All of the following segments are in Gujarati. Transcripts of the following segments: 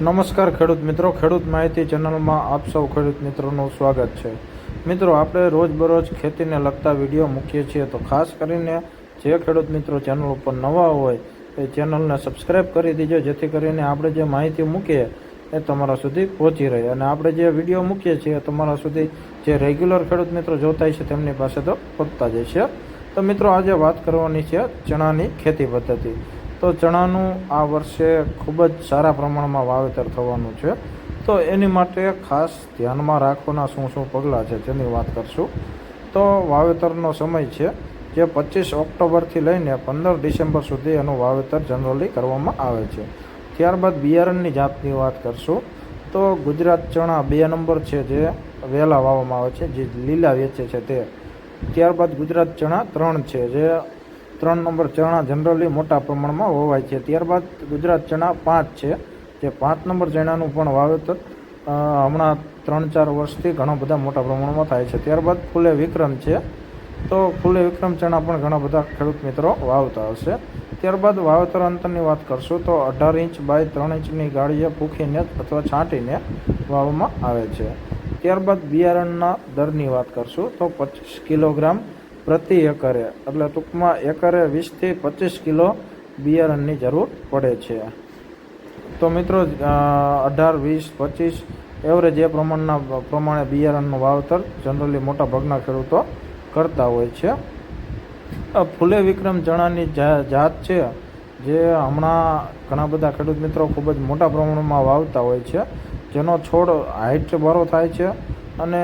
નમસ્કાર ખેડૂત મિત્રો. ખેડૂત માહિતી ચેનલમાં આપ સૌ ખેડૂત મિત્રોનું સ્વાગત છે. મિત્રો, આપણે રોજબરોજ ખેતીને લગતા વીડિયો મૂકીએ છીએ. તો ખાસ કરીને જે ખેડૂત મિત્રો ચેનલ ઉપર નવા હોય એ ચેનલને સબસ્ક્રાઈબ કરી દીજો. જેથી કરીને આપણે જે માહિતી મૂકીએ, એ તમારા સુધી પહોંચી રહે. અને આપણે જે વીડિયો મૂકીએ છીએ તમારા સુધી જે રેગ્યુલર ખેડૂત મિત્રો જોતા છે તેમની પાસે તો પહોંચતા જ છે તો મિત્રો, આજે વાત કરવાની છે ચણાની ખેતી પદ્ધતિ. તો ચણાનું આ વર્ષે ખૂબ જ સારા પ્રમાણમાં વાવેતર થવાનું છે. તો એની માટે ખાસ ધ્યાનમાં રાખવાના શું શું પગલાં છે તેની વાત કરશું. તો વાવેતરનો સમય છે જે પચીસ ઓક્ટોબરથી લઈને પંદર ડિસેમ્બર સુધી એનું વાવેતર જનરલી કરવામાં આવે છે. ત્યારબાદ બિયારણની જાતની વાત કરશું. તો ગુજરાત ચણા બે નંબર છે જે વહેલા વાવવામાં આવે છે, જે લીલા વેચે છે તે. ત્યારબાદ ગુજરાત ચણા ત્રણ છે જે ત્રણ નંબર ચણા જનરલી મોટા પ્રમાણમાં વવાય છે. ત્યારબાદ ગુજરાત ચણા પાંચ છે. જે પાંચ નંબર ચણાનું પણ વાવેતર હમણાં ત્રણ ચાર વર્ષથી ઘણા બધા મોટા પ્રમાણમાં થાય છે. ત્યારબાદ ફૂલે વિક્રમ છે. તો ફૂલે વિક્રમ ચણા પણ ઘણા બધા ખેડૂત મિત્રો વાવતા હશે. ત્યારબાદ વાવેતર અંતરની વાત કરશું તો અઢાર ઇંચ બાય ત્રણ ઇંચની ગાળીએ પૂખીને અથવા છાંટીને વાવવામાં આવે છે. ત્યારબાદ બિયારણના દરની વાત કરશું તો પચીસ કિલોગ્રામ પ્રતિ એકરે, એટલે ટૂંકમાં એકરે વીસથી પચીસ કિલો બિયારણની જરૂર પડે છે. તો મિત્રો અઢાર, વીસ, પચીસ એવરેજ એ પ્રમાણના, પ્રમાણે બિયારણનું વાવતર જનરલી મોટા ભાગના ખેડૂતો કરતા હોય છે. ફૂલે વિક્રમ ચણાની જાત છે જે હમણાં ઘણા બધા ખેડૂત મિત્રો ખૂબ જ મોટા પ્રમાણમાં વાવતા હોય છે, જેનો છોડ હાઇટ બરો થાય છે અને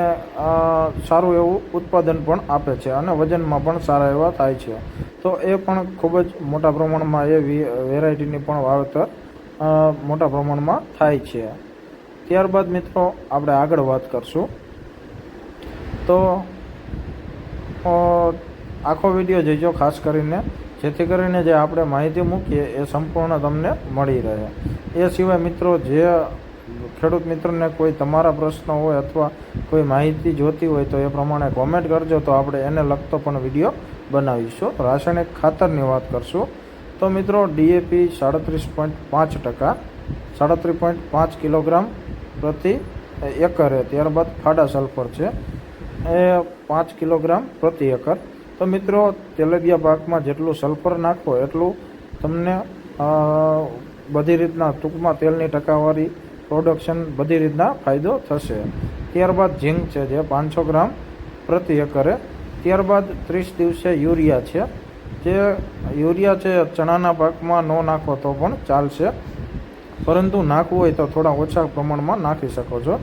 સારું એવું ઉત્પાદન પણ આપે છે અને વજનમાં પણ સારા એવા થાય છે. તો એ પણ ખૂબ જ મોટા પ્રમાણમાં એ વેરાયટીની પણ વાવેતર મોટા પ્રમાણમાં થાય છે. ત્યારબાદ મિત્રો આપણે આગળ વાત કરશું. તો આખો વીડિયો જોઈજો ખાસ કરીને. જેથી કરીને જે આપણે માહિતી મૂકીએ એ સંપૂર્ણ તમને મળી રહે. એ સિવાય મિત્રો, જે ખેડૂત મિત્રને કોઈ તમારા પ્રશ્ન હોય અથવા કોઈ માહિતી જોતી હોય તો એ પ્રમાણે કોમેન્ટ કરજો, તો આપણે એને લગતો પણ વીડિયો બનાવીશું. રાસાયણિક ખાતરની વાત કરશું. તો મિત્રો ડીએપી સાડત્રીસ પોઈન્ટ પાંચ ટકા, સાડત્રીસ પોઈન્ટ પાંચ કિલોગ્રામ પ્રતિ એકરે. ત્યારબાદ ફાડા સલ્ફર છે. એ પાંચ કિલોગ્રામ પ્રતિ એકર. તો મિત્રો તેલેબિયા પાકમાં જેટલું સલ્ફર નાખો, એટલું તમને બધી રીતના ટૂંકમાં તેલની ટકાવારી પ્રોડક્શન બધી રીતના ફાયદો થશે. ત્યારબાદ ઝીંક છે જે પાંચસો ગ્રામ પ્રતિ એકરે. ત્યારબાદ ત્રીસ દિવસે યુરિયા છે. જે યુરિયા છે, ચણાના પાકમાં ન નાખો તો પણ ચાલશે. પરંતુ નાખવું હોય તો થોડા ઓછા પ્રમાણમાં નાખી શકો છો.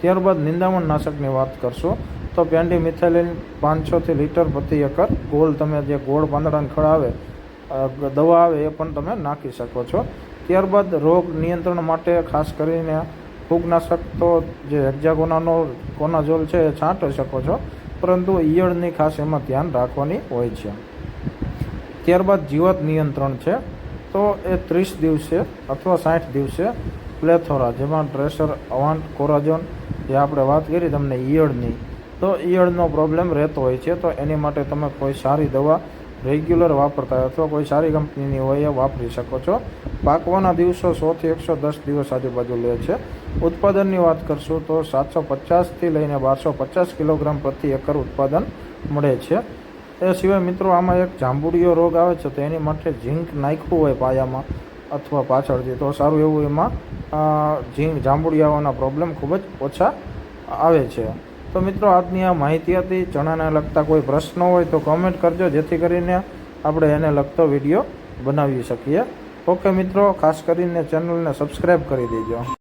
ત્યારબાદ નિંદામણ નાશકની વાત કરશો. તો પેન્ડી મિથાઇલિન પાંચસોથી લીટર પ્રતિ એકર ગોળ તમે જે ગોળ પાંદડાને ખડાવે દવા આવે એ પણ તમે નાખી શકો છો. ત્યારબાદ રોગ નિયંત્રણ માટે ખાસ કરીને ફૂગનાશક તો જે હેક્ઝાગોનાનો કોનાઝોલ છે એ છાંટી શકો છો, પરંતુ ઈયળની ખાસ એમાં ધ્યાન રાખવાની હોય છે. ત્યારબાદ જીવાત નિયંત્રણ છે, તો એ ત્રીસ દિવસે અથવા સાઠ દિવસે પ્લેથોરા, જેમાં ડ્રેસર અવાન્ટ કોરાજોન, જે આપણે વાત કરી તમને ઈયળની તો ઈયળનો પ્રોબ્લેમ રહેતો હોય છે. તો એની માટે તમે કોઈ સારી દવા રેગ્યુલર વાપરતા અથવા કોઈ સારી કંપનીની હોય એ વાપરી શકો છો. પાકવાના દિવસો સોથી એકસો દસ દિવસ આજુબાજુ લે છે. ઉત્પાદનની વાત કરશું તો સાતસો પચાસથી લઈને બારસો પચાસ કિલોગ્રામ પ્રતિ એકર ઉત્પાદન મળે છે. એ સિવાય મિત્રો આમાં એક જાંબુડિયો રોગ આવે છે તો એની માટે ઝીંક નાખ્યું હોય પાયામાં અથવા પાછળથી. તો સારું એવું એમાં ઝીંક જાંબુડિયાઓના પ્રોબ્લેમ ખૂબ જ ઓછા આવે છે. તો મિત્રો, આજની આ માહિતી હતી. ચણાને લગતા કોઈ પ્રશ્નો હોય તો કોમેન્ટ કરજો. જેથી કરીને આપણે એને લગતો વીડિયો બનાવી શકીએ. ઓકે મિત્રો, ખાસ કરીને ચેનલને સબસ્ક્રાઈબ કરી દેજો.